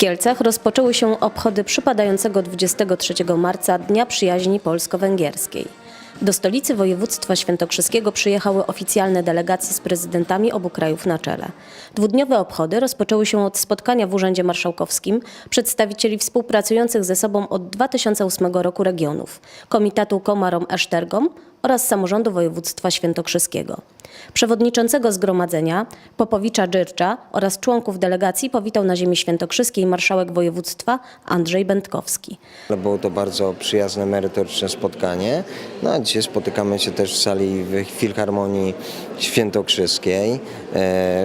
Kielcach rozpoczęły się obchody przypadającego 23 marca Dnia Przyjaźni Polsko-Węgierskiej. Do stolicy województwa świętokrzyskiego przyjechały oficjalne delegacje z prezydentami obu krajów na czele. Dwudniowe obchody rozpoczęły się od spotkania w Urzędzie Marszałkowskim przedstawicieli współpracujących ze sobą od 2008 roku regionów, Komitetu Komarom-Esztergom oraz Samorządu Województwa Świętokrzyskiego. Przewodniczącego zgromadzenia Popowicza Dżyrcza oraz członków delegacji powitał na ziemi świętokrzyskiej marszałek województwa Andrzej Będkowski. Było to bardzo przyjazne, merytoryczne spotkanie. No, a dzisiaj spotykamy się też w sali w Filharmonii Świętokrzyskiej,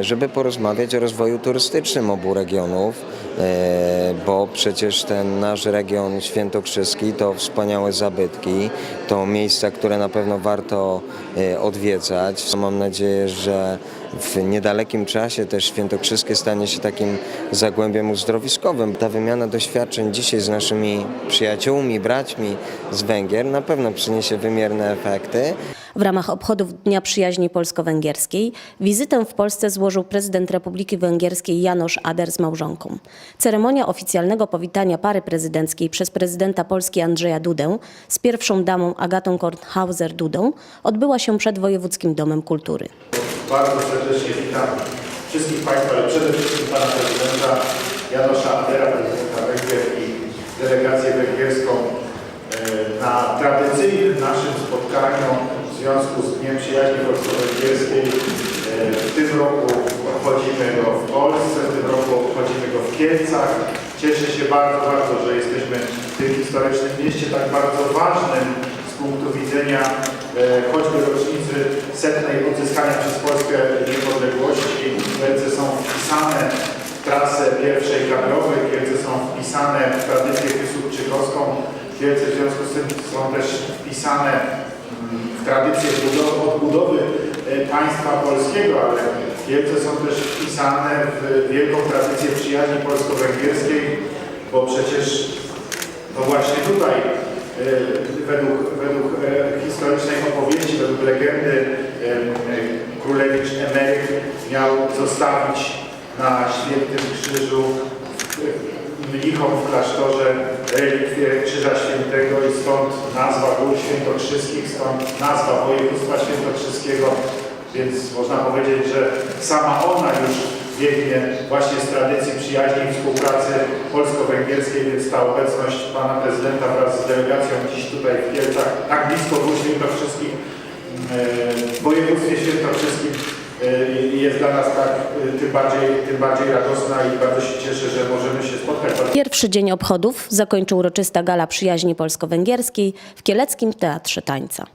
żeby porozmawiać o rozwoju turystycznym obu regionów, e, bo przecież ten nasz region świętokrzyski to wspaniałe zabytki, to miejsca, które na pewno warto e, odwiedzać. Mam nadzieję, że w niedalekim czasie też Świętokrzyskie stanie się takim zagłębiem uzdrowiskowym. Ta wymiana doświadczeń dzisiaj z naszymi przyjaciółmi, braćmi z Węgier na pewno przyniesie wymierne efekty. W ramach obchodów Dnia Przyjaźni Polsko-Węgierskiej wizytę w Polsce złożył prezydent Republiki Węgierskiej Janosz Ader z małżonką. Ceremonia oficjalnego powitania pary prezydenckiej przez prezydenta Polski Andrzeja Dudę z pierwszą damą Agatą Kornhauser-Dudą odbyła się przed Wojewódzkim Domem Kultury. Bardzo serdecznie witam wszystkich Państwa, ale przede wszystkim Pana Prezydenta Janosza Adera, Prezydenta Węgier i delegację węgierską e, na tradycyjnym naszym spotkaniu związku z Dniem Przyjaźni Polsko-Węgierskiej. E, W tym roku obchodzimy go w Polsce, w tym roku obchodzimy go w Kielcach. Cieszę się bardzo, bardzo, że jesteśmy w tym historycznym mieście, tak bardzo ważnym z punktu widzenia e, choćby rocznicy setnej odzyskania przez Polskę niepodległości. Kielce są wpisane w trasę pierwszej kadrowej, Kielce są wpisane w tradycję Piłsudczykowską, Kielce w związku z tym są też wpisane w tradycję budowy, odbudowy e, państwa polskiego, ale Kielce są też wpisane w wielką tradycję przyjaźni polsko-węgierskiej, bo przecież no właśnie tutaj e, według, według e, historycznej opowieści, według legendy królewicz Emeryk miał zostawić na świętym krzyżu mnichom w klasztorze relikwie Krzyża Świętego stąd nazwa Gór Świętokrzyskich, stąd nazwa województwa świętokrzyskiego, więc można powiedzieć, że sama ona już biegnie właśnie z tradycji przyjaźni i współpracy polsko-węgierskiej, więc ta obecność pana prezydenta wraz z delegacją dziś tutaj w Kielcach, tak blisko Gór Świętokrzyskich, e, w województwie świętokrzyskim jest dla nas tak e, tym bardziej, tym bardziej radosna i bardzo się cieszę, że możemy się spotkać. Pierwszy dzień obchodów zakończył uroczysta gala przyjaźni polsko-węgierskiej w Kieleckim Teatrze Tańca.